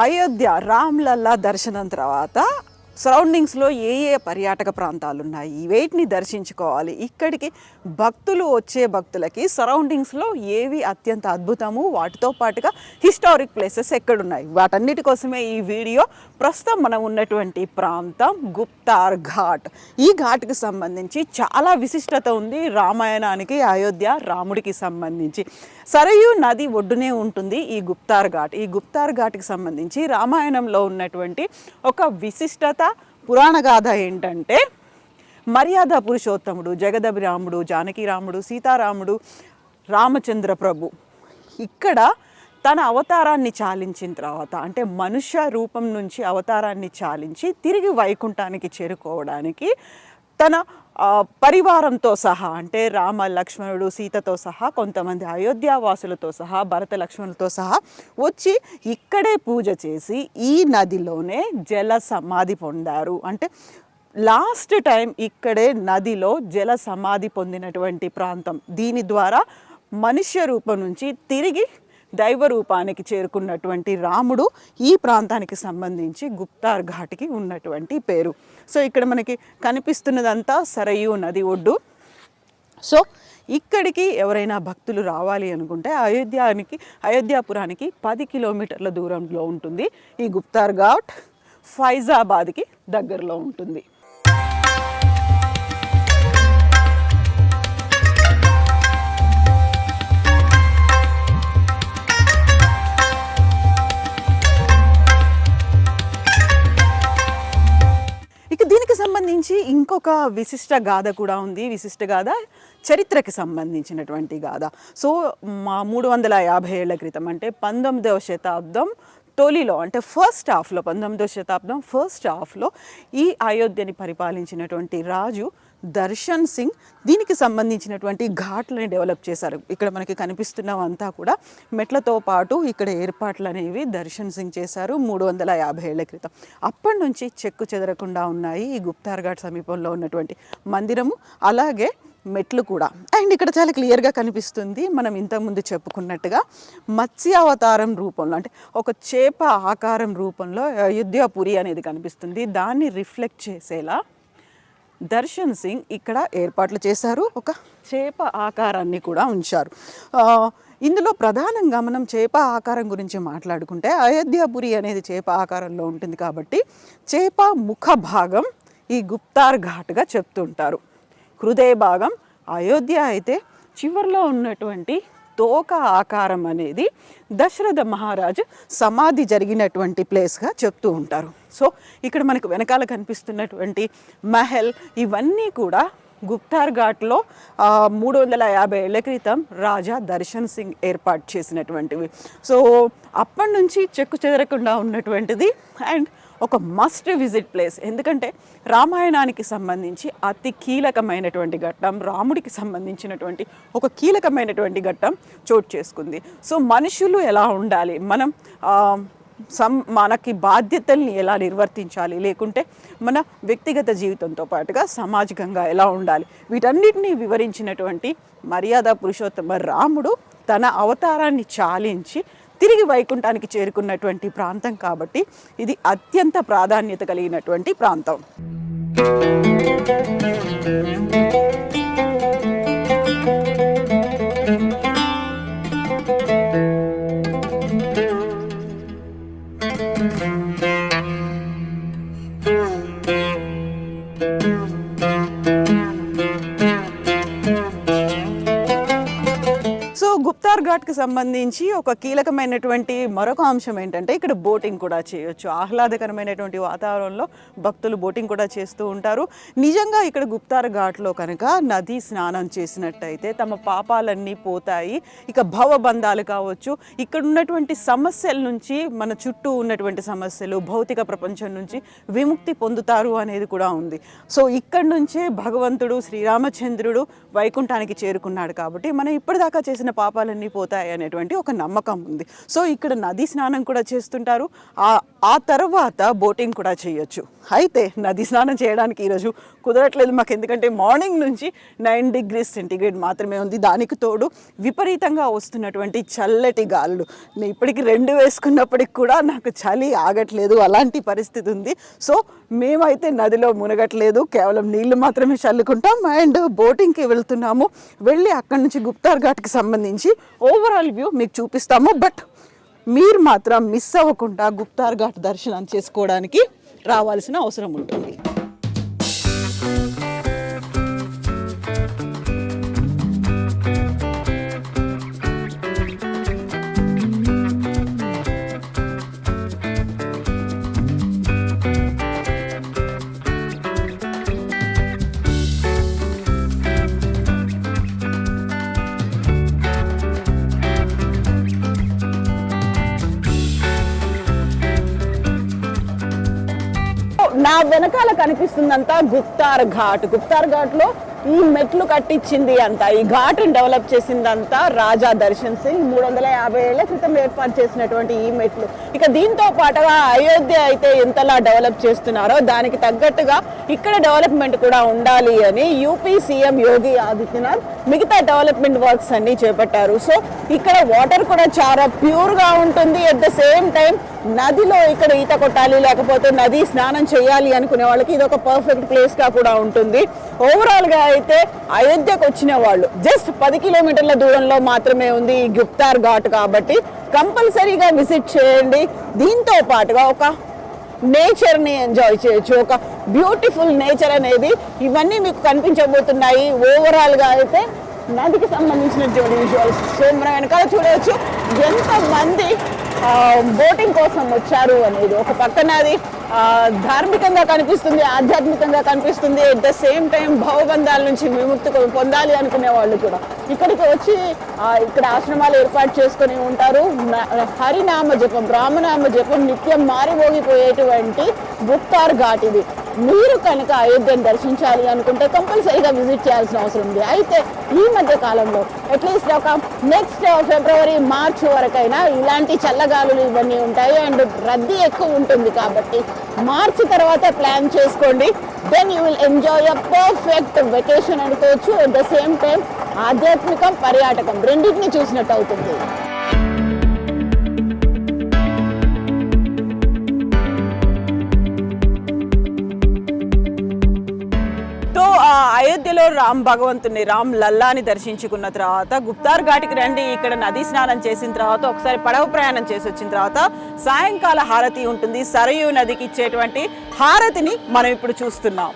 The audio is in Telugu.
అయోధ్య రామ్లల్లా దర్శనం తర్వాత సరౌండింగ్స్లో ఏ ఏ పర్యాటక ప్రాంతాలు ఉన్నాయి వేటిని దర్శించుకోవాలి. ఇక్కడికి భక్తులు వచ్చే భక్తులకి సరౌండింగ్స్లో ఏవి అత్యంత అద్భుతము వాటితో పాటుగా హిస్టారిక్ ప్లేసెస్ ఎక్కడున్నాయి? వాటన్నిటి కోసమే ఈ వీడియో. ప్రస్తుతం మనం ఉన్నటువంటి ప్రాంతం గుప్తార్ ఘాట్. ఈ ఘాట్కి సంబంధించి చాలా విశిష్టత ఉంది రామాయణానికి అయోధ్య రాముడికి సంబంధించి. సరయు నది ఒడ్డునే ఉంటుంది ఈ గుప్తార్ ఘాట్. ఈ గుప్తార్ ఘాట్కి సంబంధించి రామాయణంలో ఉన్నటువంటి ఒక విశిష్టత పురాణ గాథ ఏంటంటే మర్యాద పురుషోత్తముడు జగదభిరాముడు జానకిరాముడు సీతారాముడు రామచంద్ర ప్రభు ఇక్కడ తన అవతారాన్ని చాలించిన తర్వాత అంటే మనుష్య రూపం నుంచి అవతారాన్ని చాలించి తిరిగి వైకుంఠానికి చేరుకోవడానికి తన పరివారంతో సహా అంటే రామ లక్ష్మణుడు సీతతో సహా కొంతమంది అయోధ్య వాసులతో సహా భరత లక్ష్మణులతో సహా వచ్చి ఇక్కడే పూజ చేసి ఈ నదిలోనే జల సమాధి పొందారు. అంటే లాస్ట్ టైం ఇక్కడే నదిలో జల సమాధి పొందినటువంటి ప్రాంతం. దీని ద్వారా మనుష్య రూపం నుంచి తిరిగి దైవ రూపానికి చేరుకున్నటువంటి రాముడు ఈ ప్రాంతానికి సంబంధించి గుప్తార్ ఘాట్కి ఉన్నటువంటి పేరు. సో ఇక్కడ మనకి కనిపిస్తున్నదంతా సరయూ నది ఒడ్డు. సో ఇక్కడికి ఎవరైనా భక్తులు రావాలి అనుకుంటే అయోధ్యానికి అయోధ్యాపురానికి పది కిలోమీటర్ల దూరంలో ఉంటుంది. ఈ గుప్తార్ ఘాట్ ఫైజాబాద్కి దగ్గరలో ఉంటుంది. ఇంకొక విశిష్ట గాథ కూడా ఉంది. విశిష్ట గాథ చరిత్రకి సంబంధించినటువంటి గాథ. సో మా మూడు వందల యాభై ఏళ్ళ క్రితం అంటే పంతొమ్మిదవ శతాబ్దం తొలిలో అంటే ఫస్ట్ హాఫ్లో పంతొమ్మిదో శతాబ్దం ఫస్ట్ హాఫ్లో ఈ అయోధ్యని పరిపాలించినటువంటి రాజు దర్శన్ సింగ్ దీనికి సంబంధించినటువంటి ఘాట్లని డెవలప్ చేశారు. ఇక్కడ మనకి కనిపిస్తున్నవంతా కూడా మెట్లతో పాటు ఇక్కడ ఏర్పాట్లు అనేవి దర్శన్ సింగ్ చేశారు మూడు వందల యాభై ఏళ్ళ క్రితం. అప్పటి నుంచి చెక్కు చెదరకుండా ఉన్నాయి ఈ గుప్తార్ ఘాట్ సమీపంలో ఉన్నటువంటి మందిరము. అలాగే మెట్లు కూడా. అండ్ ఇక్కడ చాలా క్లియర్గా కనిపిస్తుంది మనం ఇంతకుముందు చెప్పుకున్నట్టుగా మత్స్యావతారం రూపంలో అంటే ఒక చేప ఆకారం రూపంలో అయోధ్యాపురి అనేది కనిపిస్తుంది. దాన్ని రిఫ్లెక్ట్ చేసేలా దర్శన్ సింగ్ ఇక్కడ ఏర్పాట్లు చేశారు. ఒక చేప ఆకారాన్ని కూడా ఉంచారు. ఇందులో ప్రధానంగా మనం చేప ఆకారం గురించి మాట్లాడుకుంటే అయోధ్యాపురి అనేది చేప ఆకారంలో ఉంటుంది కాబట్టి చేప ముఖ భాగం ఈ గుప్తార్ ఘాట్గా చెప్తుంటారు. హృదయ భాగం అయోధ్య అయితే చివరిలో ఉన్నటువంటి తోక ఆకారం అనేది దశరథ మహారాజు సమాధి జరిగినటువంటి ప్లేస్గా చెప్తూ ఉంటారు. సో ఇక్కడ మనకు వెనకాల కనిపిస్తున్నటువంటి మహల్ ఇవన్నీ కూడా గుప్తార్ ఘాట్లో మూడు వందల యాభై ఏళ్ళ క్రితం రాజా దర్శన్ సింగ్ ఏర్పాటు చేసినటువంటివి. సో అప్పటి నుంచి చెక్కు చెదరకుండా ఉన్నటువంటిది. అండ్ ఒక మస్ట్ విజిట్ ప్లేస్ ఎందుకంటే రామాయణానికి సంబంధించి అతి కీలకమైనటువంటి ఘట్టం రాముడికి సంబంధించినటువంటి ఒక కీలకమైనటువంటి ఘట్టం చోటు చేసుకుంది. సో మనుషులు ఎలా ఉండాలి? మనం సం మనకి బాధ్యతల్ని ఎలా నిర్వర్తించాలి? లేకుంటే మన వ్యక్తిగత జీవితంతో పాటుగా సామాజికంగా ఎలా ఉండాలి? వీటన్నిటిని వివరించినటువంటి మర్యాద పురుషోత్తమ రాముడు తన అవతారాన్ని చాలించి తిరిగి వైకుంఠానికి చేరుకున్నటువంటి ప్రాంతం కాబట్టి ఇది అత్యంత ప్రాధాన్యత కలిగినటువంటి ప్రాంతం. సో ఘాట్కి సంబంధించి ఒక కీలకమైనటువంటి మరొక అంశం ఏంటంటే ఇక్కడ బోటింగ్ కూడా చేయొచ్చు. ఆహ్లాదకరమైనటువంటి వాతావరణంలో భక్తులు బోటింగ్ కూడా చేస్తూ ఉంటారు. నిజంగా ఇక్కడ గుప్తార ఘాట్లో కనుక నది స్నానం చేసినట్టయితే తమ పాపాలన్నీ పోతాయి. ఇక భవబంధాలు కావచ్చు. ఇక్కడ ఉన్నటువంటి సమస్యల నుంచి మన చుట్టూ ఉన్నటువంటి సమస్యలు భౌతిక ప్రపంచం నుంచి విముక్తి పొందుతారు అనేది కూడా ఉంది. సో ఇక్కడ నుంచే భగవంతుడు శ్రీరామచంద్రుడు వైకుంఠానికి చేరుకున్నాడు కాబట్టి మనం ఇప్పటిదాకా చేసిన పాపాలన్నీ పోతాయి అనేటువంటి ఒక నమ్మకం ఉంది. సో ఇక్కడ నది స్నానం కూడా చేస్తుంటారు. ఆ ఆ తర్వాత బోటింగ్ కూడా చేయొచ్చు. అయితే నది స్నానం చేయడానికి ఈరోజు కుదరట్లేదు. మాకు ఎందుకంటే మార్నింగ్ నుంచి నైన్ డిగ్రీస్ సెంటిగ్రేడ్ మాత్రమే ఉంది. దానికి తోడు విపరీతంగా వస్తున్నటువంటి చల్లటి గాలులు. నేను ఇప్పటికి రెండు వేసుకున్నప్పటికి కూడా నాకు చలి ఆగట్లేదు. అలాంటి పరిస్థితి ఉంది. సో మేమైతే నదిలో మునగట్లేదు కేవలం నీళ్ళు మాత్రమే చల్లుకుంటాం అండ్ బోటింగ్కి వెళ్తున్నాము. వెళ్ళి అక్కడి నుంచి గుప్తార్ ఘాట్కి సంబంధించి ఓవరాల్ వ్యూ మీకు చూపిస్తాము. బట్ మీరు మాత్రం మిస్ అవ్వకుండా గుప్తార్ ఘాట్ దర్శనం చేసుకోవడానికి రావాల్సిన అవసరం ఉంటుంది. నా వెనకాల కనిపిస్తుందంతా గుప్తార్ ఘాట్. గుప్తార్ ఘాట్లో ఈ మెట్లు కట్టించింది అంతా ఈ ఘాట్ని డెవలప్ చేసిందంతా రాజా దర్శన్ సింగ్. మూడు వందల యాభై ఏళ్ళ క్రితం ఏర్పాటు చేసినటువంటి ఈ మెట్లు. ఇక దీంతో పాటుగా అయోధ్య అయితే ఎంతలా డెవలప్ చేస్తున్నారో దానికి తగ్గట్టుగా ఇక్కడ డెవలప్మెంట్ కూడా ఉండాలి అని యూపీ సీఎం యోగి ఆదిత్యనాథ్ మిగతా డెవలప్మెంట్ వర్క్స్ అన్ని చేపట్టారు. సో ఇక్కడ వాటర్ కూడా చాలా ప్యూర్గా ఉంటుంది. అట్ ద సేమ్ టైం నదిలో ఇక్కడ ఈత కొట్టాలి లేకపోతే నది స్నానం చేయాలి అనుకునే వాళ్ళకి ఇది ఒక పర్ఫెక్ట్ ప్లేస్గా కూడా ఉంటుంది. ఓవరాల్గా అయితే అయోధ్యకు వచ్చిన వాళ్ళు జస్ట్ పది కిలోమీటర్ల దూరంలో మాత్రమే ఉంది ఈ గుప్తార్ ఘాట్ కాబట్టి కంపల్సరీగా విజిట్ చేయండి. దీంతో పాటుగా ఒక నేచర్ని ఎంజాయ్ చేయొచ్చు. ఒక బ్యూటిఫుల్ నేచర్ అనేది ఇవన్నీ మీకు కనిపించబోతున్నాయి. ఓవరాల్గా అయితే నదికి సంబంధించినటువంటి విజువల్స్ సో మనం వెనకాల చూడవచ్చు ఎంతమంది బోటింగ్ కోసం వచ్చారు అనేది ఒక పక్కన అది ధార్మికంగా కనిపిస్తుంది ఆధ్యాత్మికంగా కనిపిస్తుంది. అట్ ద సేమ్ టైం భవబంధాల నుంచి విముక్తి పొందాలి అనుకునే వాళ్ళు కూడా. ఇక్కడికి వచ్చి ఇక్కడ ఆశ్రమాలు ఏర్పాటు చేసుకొని ఉంటారు. హరినామ జపం రామనామ జపం నిత్యం మారిమోగిపోయేటువంటి బుక్తార్ ఘాట్ ఇది. మీరు కనుక అయోధ్యను దర్శించాలి అనుకుంటే కంపల్సరీగా విజిట్ చేయాల్సిన అవసరం ఉంది. అయితే ఈ మధ్య కాలంలో అట్లీస్ట్ ఒక నెక్స్ట్ ఫిబ్రవరి మార్చ్ వరకైనా ఇలాంటి చల్లగాలులు ఇవన్నీ ఉంటాయి. అండ్ రద్దీ ఎక్కువ ఉంటుంది కాబట్టి మార్చి తర్వాత ప్లాన్ చేసుకోండి. Then you will enjoy a perfect vacation అనుకోవచ్చు. అట్ ద సేమ్ టైం ఆధ్యాత్మికం పర్యాటకం రెండింటిని చూసినట్టు అవుతుంది. రామ్ భగవంతుని రామ్ లల్లాని దర్శించుకున్న తర్వాత గుప్తార్ ఘాటికి రండి ఇక్కడ నదీ స్నానం చేసిన తర్వాత ఒకసారి పడవ ప్రయాణం చేసి వచ్చిన తర్వాత సాయంకాల హారతి ఉంటుంది. సరయూ నదికి ఇచ్చేటువంటి హారతిని మనం ఇప్పుడు చూస్తున్నాం.